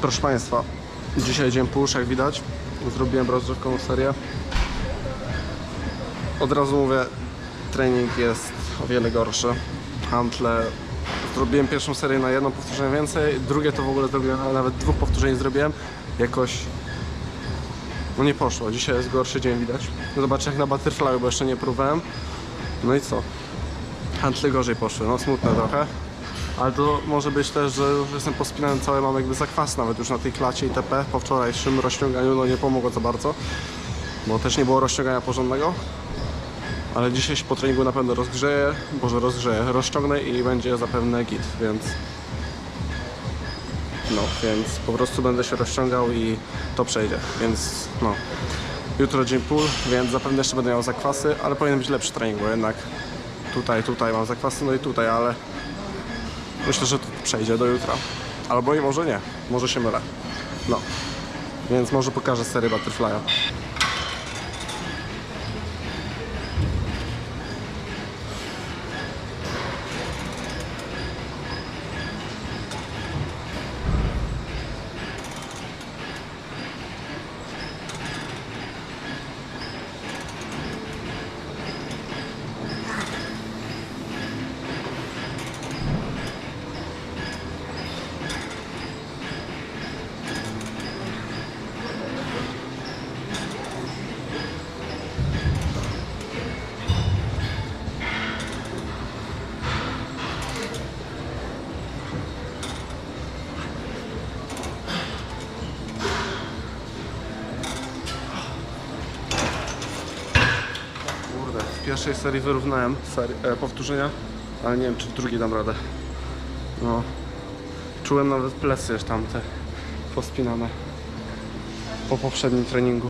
Proszę Państwa, dzisiaj dzień push, jak widać. Zrobiłem rozgrzewkową serię. Od razu mówię, trening jest o wiele gorszy. Hantle. Zrobiłem pierwszą serię na jedno powtórzenie więcej, drugie to w ogóle zrobiłem, ale nawet dwóch powtórzeń zrobiłem. Jakoś no nie poszło. Dzisiaj jest gorszy dzień widać. Zobaczę jak na butterfly, bo jeszcze nie próbowałem. No i co? Hantle gorzej poszły, no smutne trochę. Ale to może być też, że już jestem pospinany cały, mam jakby zakwas nawet już na tej klacie itp. Po wczorajszym rozciąganiu no nie pomogło za bardzo, bo też nie było rozciągania porządnego. Ale dzisiaj się po treningu na pewno rozgrzeję, boże rozgrzeję, rozciągnę i będzie zapewne git, więc... No, więc po prostu będę się rozciągał i to przejdzie, więc no. Jutro dzień pól, więc zapewne jeszcze będę miał zakwasy, ale powinien być lepszy trening, bo jednak tutaj, tutaj mam zakwasy, no i tutaj, ale Myślę, że to przejdzie do jutra. Albo i może nie. Może się mylę. No. Więc może pokażę serię Butterfly'a. Kurde, w pierwszej serii wyrównałem e, powtórzenia, ale nie wiem, czy w drugiej dam radę. No. Czułem nawet plecy już tamte pospinane po poprzednim treningu.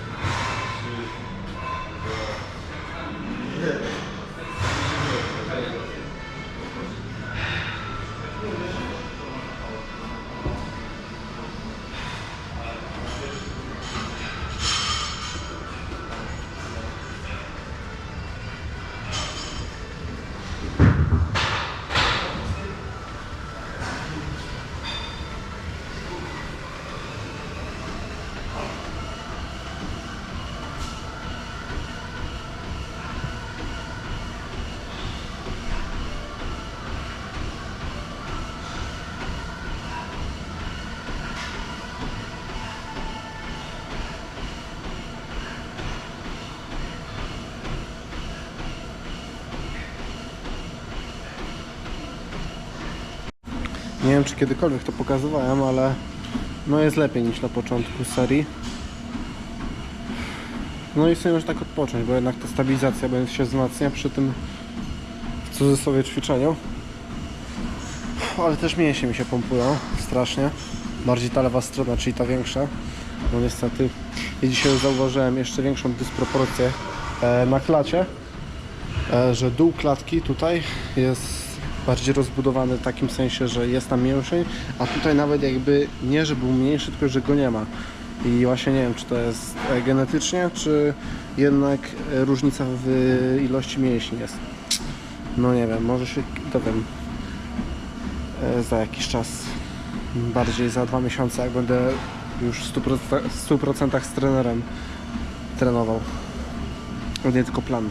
Nie wiem, czy kiedykolwiek to pokazywałem, ale no jest lepiej niż na początku serii. No i chcę już tak odpocząć, bo jednak ta stabilizacja będzie się wzmacnia przy tym w cudzysłowie ćwiczeniu. Ale też mięśnie mi się pompują strasznie. Bardziej ta lewa strona, czyli ta większa. No niestety. I dzisiaj zauważyłem jeszcze większą dysproporcję e, na klacie. E, że dół klatki tutaj jest bardziej rozbudowany w takim sensie, że jest tam mięsień, a tutaj nawet jakby nie, że był mniejszy, tylko że go nie ma. I właśnie nie wiem, czy to jest e, genetycznie, czy jednak e, różnica w ilości mięśni jest. No nie wiem, może się dowiem e, za jakiś czas. Bardziej za dwa miesiące, jak będę już w 100%, w 100% z trenerem trenował. Nie tylko plan.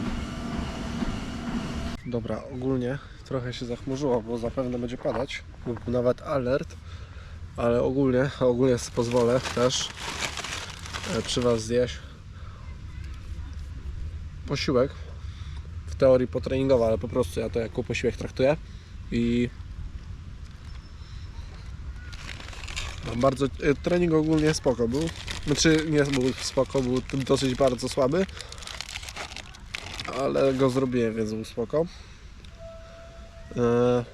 Dobra, ogólnie trochę się zachmurzyło, bo zapewne będzie padać. Lub nawet alert, ale ogólnie, ogólnie sobie pozwolę też e, przy Was zjeść posiłek. W teorii potreningowy, ale po prostu ja to jako posiłek traktuję. I bardzo e, trening ogólnie spoko był. Znaczy nie był spoko, był dosyć bardzo słaby. Ale go zrobiłem, więc był spoko. E,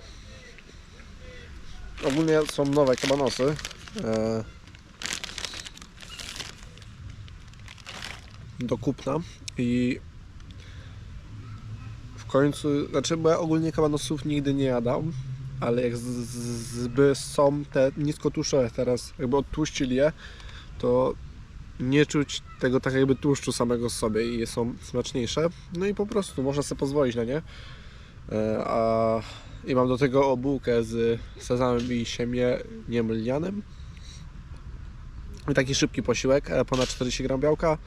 ogólnie są nowe kabanosy. E, do kupna i w końcu, znaczy bo ja ogólnie kabanosów nigdy nie jadam, ale jak z, z, są te niskotłuszczowe teraz, jakby odtłuścili je, to nie czuć tego tak jakby tłuszczu samego z sobie i są smaczniejsze. No i po prostu można sobie pozwolić na nie. E, A i mam do tego obułkę z sezamem i siemieniem lnianym. I taki szybki posiłek, e, ponad 40 gram białka.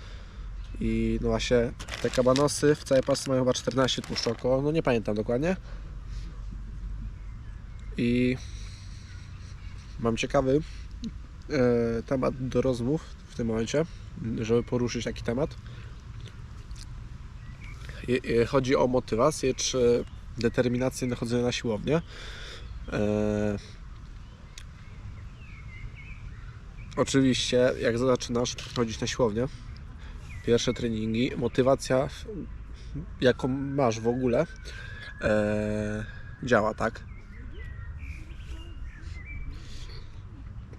I no właśnie te kabanosy w całej pasce mają chyba 14 tłuszczu około, no nie pamiętam dokładnie. I mam ciekawy e, temat do rozmów w tym momencie, żeby poruszyć taki temat. Chodzi o motywację czy determinację na chodzenie na siłownię. E, oczywiście, jak zaczynasz chodzić na siłownię, pierwsze treningi, motywacja, jaką masz w ogóle, e, działa, tak?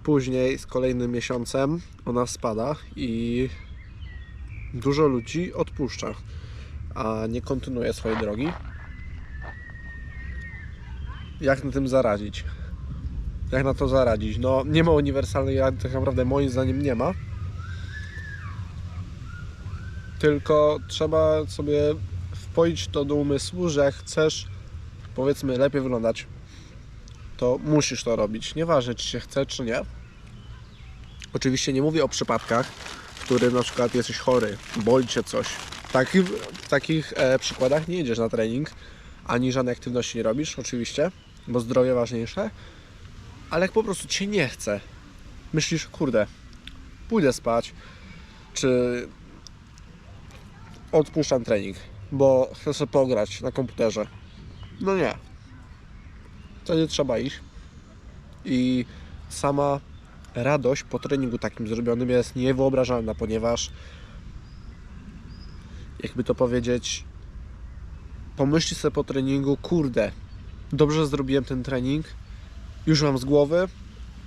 Później z kolejnym miesiącem ona spada i dużo ludzi odpuszcza, a nie kontynuuje swojej drogi. Jak na tym zaradzić? Jak na to zaradzić? No, nie ma uniwersalnej tak naprawdę moim zdaniem nie ma. Tylko trzeba sobie wpoić to do umysłu, że chcesz, powiedzmy, lepiej wyglądać, to musisz to robić. Nieważne, czy się chce, czy nie. Oczywiście nie mówię o przypadkach, w którym na przykład jesteś chory, boli cię coś. W takich, w takich e, przykładach nie idziesz na trening, ani żadnej aktywności nie robisz, oczywiście, bo zdrowie ważniejsze. Ale jak po prostu cię nie chce, myślisz, kurde, pójdę spać, czy odpuszczam trening, bo chcę sobie pograć na komputerze. No nie. Nie trzeba iść. I sama radość po treningu takim zrobionym jest niewyobrażalna, ponieważ jakby to powiedzieć, pomyśli sobie po treningu, kurde, dobrze zrobiłem ten trening, już mam z głowy,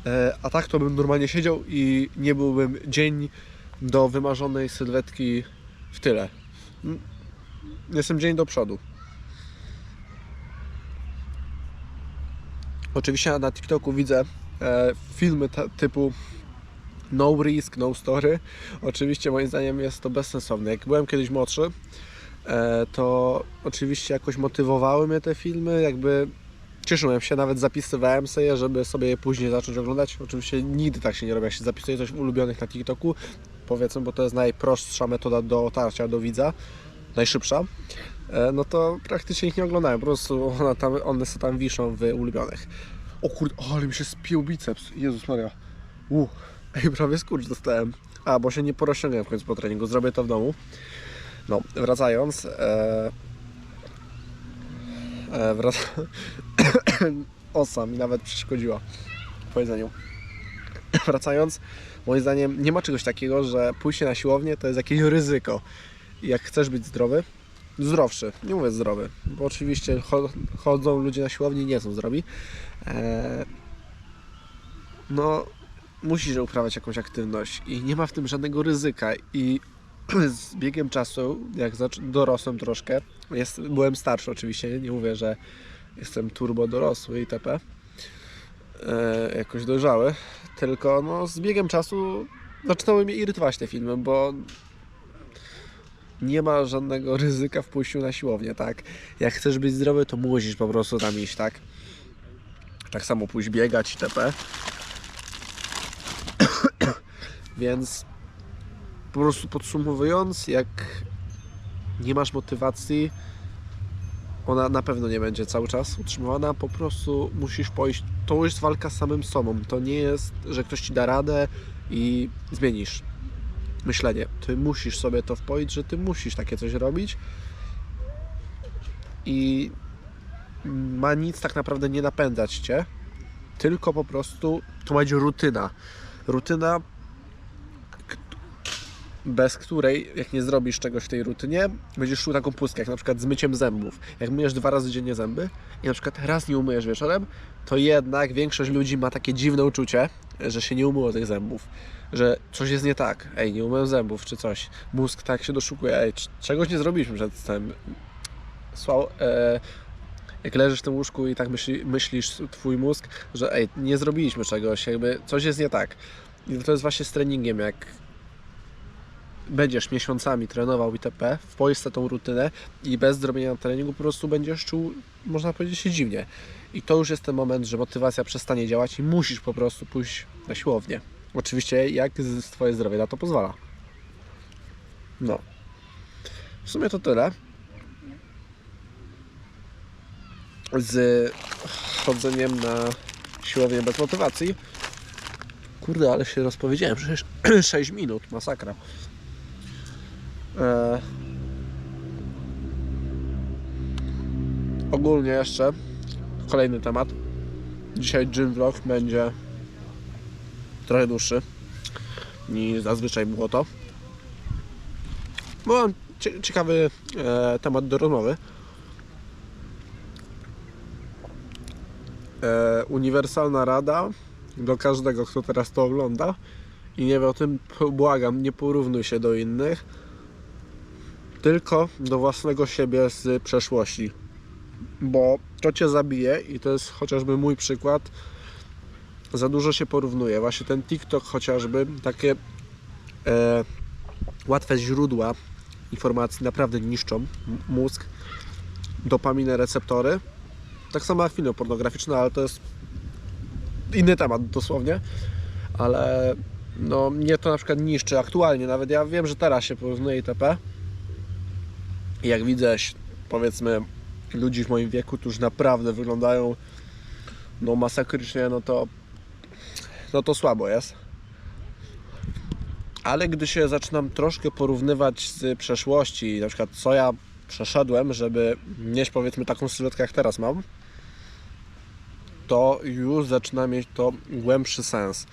e, a tak to bym normalnie siedział i nie byłbym dzień do wymarzonej sylwetki w tyle. Mm, Jestem dzień do przodu. Oczywiście na TikToku widzę e, filmy typu No Risk, No Story. Oczywiście moim zdaniem jest to bezsensowne. Jak byłem kiedyś młodszy, to oczywiście jakoś motywowały mnie te filmy, jakby cieszyłem się, nawet zapisywałem sobie, żeby sobie je później zacząć oglądać. Oczywiście nigdy tak się nie robi, jak się zapisuje coś ulubionych na TikToku, powiedzmy, bo to jest najprostsza metoda do dotarcia do widza, najszybsza, e, no to praktycznie ich nie oglądałem, po prostu one, tam, one sobie tam wiszą w ulubionych. O kurde, o, ale mi się spił biceps, Jezus Maria. Ej, prawie skurcz dostałem. A, bo się nie porozciągałem w końcu po treningu, zrobię to w domu. No, wracając, e, e, wrac... Osa mi nawet przeszkodziła w powiedzeniu. wracając, moim zdaniem nie ma czegoś takiego, że pójście na siłownię to jest jakieś ryzyko. Jak chcesz być zdrowy, zdrowszy, nie mówię zdrowy, bo oczywiście cho- chodzą ludzie na siłownię i nie są zdrowi. Eee, no, musisz uprawiać jakąś aktywność i nie ma w tym żadnego ryzyka. I z biegiem czasu, jak dorosłem troszkę, jest, byłem starszy oczywiście, nie mówię, że jestem turbo dorosły itp. E, jakoś dojrzały, tylko no, z biegiem czasu zaczynały mnie irytować te filmy, bo nie ma żadnego ryzyka w pójściu na siłownię, tak? Jak chcesz być zdrowy, to musisz po prostu tam iść, tak? Tak samo pójść biegać itp. Więc po prostu podsumowując, jak nie masz motywacji, ona na pewno nie będzie cały czas utrzymywana, po prostu musisz pójść. To jest walka z samym sobą. To nie jest, że ktoś ci da radę i zmienisz myślenie. Ty musisz sobie to wpoić, że ty musisz takie coś robić i ma nic tak naprawdę nie napędzać cię, tylko po prostu to być rutyna. Rutyna, bez której, jak nie zrobisz czegoś w tej rutynie, będziesz czuł taką pustkę, jak na przykład z myciem zębów. Jak myjesz dwa razy dziennie zęby i na przykład raz nie umyjesz wieczorem, to jednak większość ludzi ma takie dziwne uczucie, że się nie umyło tych zębów. Że coś jest nie tak. Ej, nie umyłem zębów, czy coś. Mózg tak się doszukuje. Ej, czegoś nie zrobiliśmy przed tym. Słał, e, jak leżysz w tym łóżku i tak myśli, myślisz, twój mózg, że ej, nie zrobiliśmy czegoś, jakby coś jest nie tak. I to jest właśnie z treningiem, jak będziesz miesiącami trenował itp., w Polsce tą rutynę i bez zrobienia treningu po prostu będziesz czuł, można powiedzieć, się dziwnie. I to już jest ten moment, że motywacja przestanie działać i musisz po prostu pójść na siłownię. Oczywiście jak Twoje zdrowie na to pozwala. No. W sumie to tyle. Z chodzeniem na siłownię bez motywacji. Kurde, ale się rozpowiedziałem. Przecież 6 minut, masakra. E... Ogólnie jeszcze kolejny temat. Dzisiaj gym vlog będzie trochę dłuższy niż zazwyczaj było to. Bo mam cie- ciekawy e, temat do rozmowy. E, uniwersalna rada do każdego, kto teraz to ogląda i nie wie o tym, błagam, nie porównuj się do innych, tylko do własnego siebie z przeszłości. Bo to cię zabije i to jest chociażby mój przykład. Za dużo się porównuje. Właśnie ten TikTok chociażby, takie e, łatwe źródła informacji naprawdę niszczą mózg, dopaminę, receptory. Tak samo jak filmy pornograficzne, ale to jest inny temat dosłownie. Ale no, mnie to na przykład niszczy aktualnie. Nawet ja wiem, że teraz się porównuje itp. Jak widzę, powiedzmy, ludzi w moim wieku, którzy naprawdę wyglądają no masakrycznie, no to no to słabo jest. Ale gdy się zaczynam troszkę porównywać z przeszłości, na przykład co ja przeszedłem, żeby mieć powiedzmy taką sylwetkę jak teraz mam, to już zaczyna mieć to głębszy sens.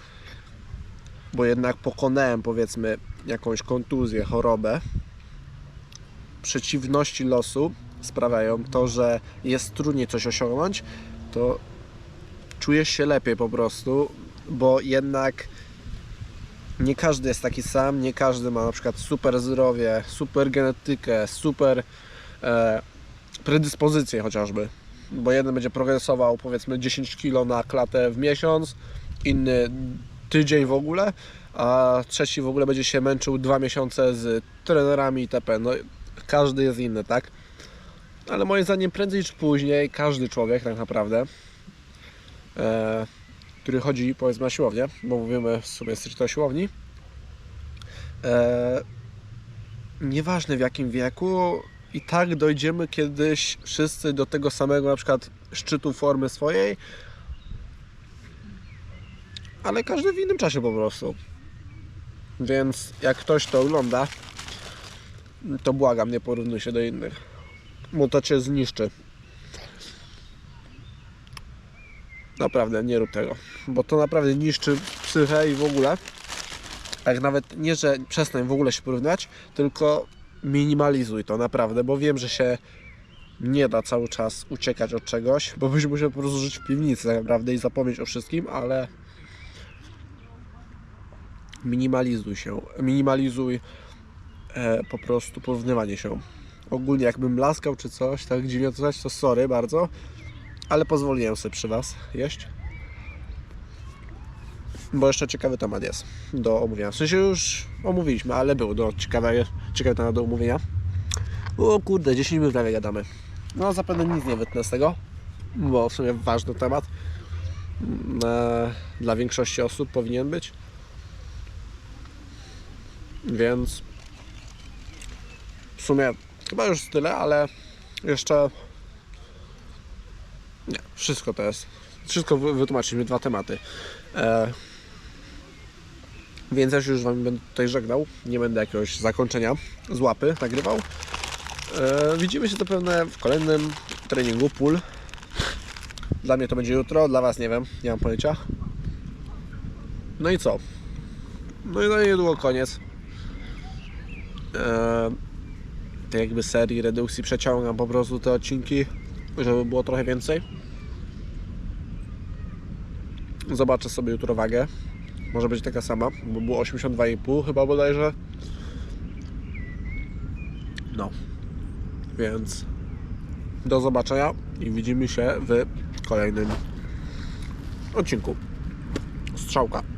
Bo jednak pokonałem powiedzmy jakąś kontuzję, chorobę. Przeciwności losu sprawiają to, że jest trudniej coś osiągnąć, to czujesz się lepiej po prostu, bo jednak nie każdy jest taki sam, nie każdy ma na przykład super zdrowie, super genetykę, super e, predyspozycje chociażby. Bo jeden będzie progresował powiedzmy 10 kg na klatę w miesiąc, inny tydzień w ogóle, a trzeci w ogóle będzie się męczył dwa miesiące z trenerami itp. No, każdy jest inny, tak? Ale moim zdaniem prędzej czy później każdy człowiek tak naprawdę, e, który chodzi powiedzmy na siłownię, bo mówimy w sumie stricte o siłowni, e, nieważne w jakim wieku, i tak dojdziemy kiedyś wszyscy do tego samego na przykład szczytu formy swojej, ale każdy w innym czasie po prostu. Więc jak ktoś to ogląda, to błagam, nie porównuj się do innych, bo to cię zniszczy. Naprawdę, nie rób tego, bo to naprawdę niszczy psychę i w ogóle. Jak nawet nie, że przestań w ogóle się porównywać, tylko minimalizuj to naprawdę, bo wiem, że się nie da cały czas uciekać od czegoś, bo byś musiał po prostu żyć w piwnicy tak naprawdę i zapomnieć o wszystkim, ale minimalizuj się, minimalizuj e, po prostu porównywanie się. Ogólnie jakbym laskał czy coś, tak dziwnie to znać, to sorry bardzo, ale pozwoliłem sobie przy Was jeść. Bo jeszcze ciekawy temat jest do omówienia. W sensie już omówiliśmy, ale był do ciekawy, ciekawy temat do omówienia. O kurde, 10 minut prawie gadamy. No zapewne nic nie wytnę z tego, bo w sumie ważny temat e, dla większości osób powinien być. Więc w sumie chyba już tyle, ale jeszcze nie, wszystko to jest. Wszystko wy- wytłumaczyliśmy, dwa tematy. E, więc się już z Wami będę tutaj żegnał. Nie będę jakiegoś zakończenia z łapy nagrywał. E, widzimy się zapewne w kolejnym treningu pól. Dla mnie to będzie jutro, dla Was nie wiem, nie mam pojęcia. No i co? No i no niedługo koniec. E, jakby serii redukcji przeciągam po prostu te odcinki, żeby było trochę więcej. Zobaczę sobie jutro wagę. Może być taka sama, bo było 82,5 chyba bodajże. No. Więc do zobaczenia i widzimy się w kolejnym odcinku. Strzałka.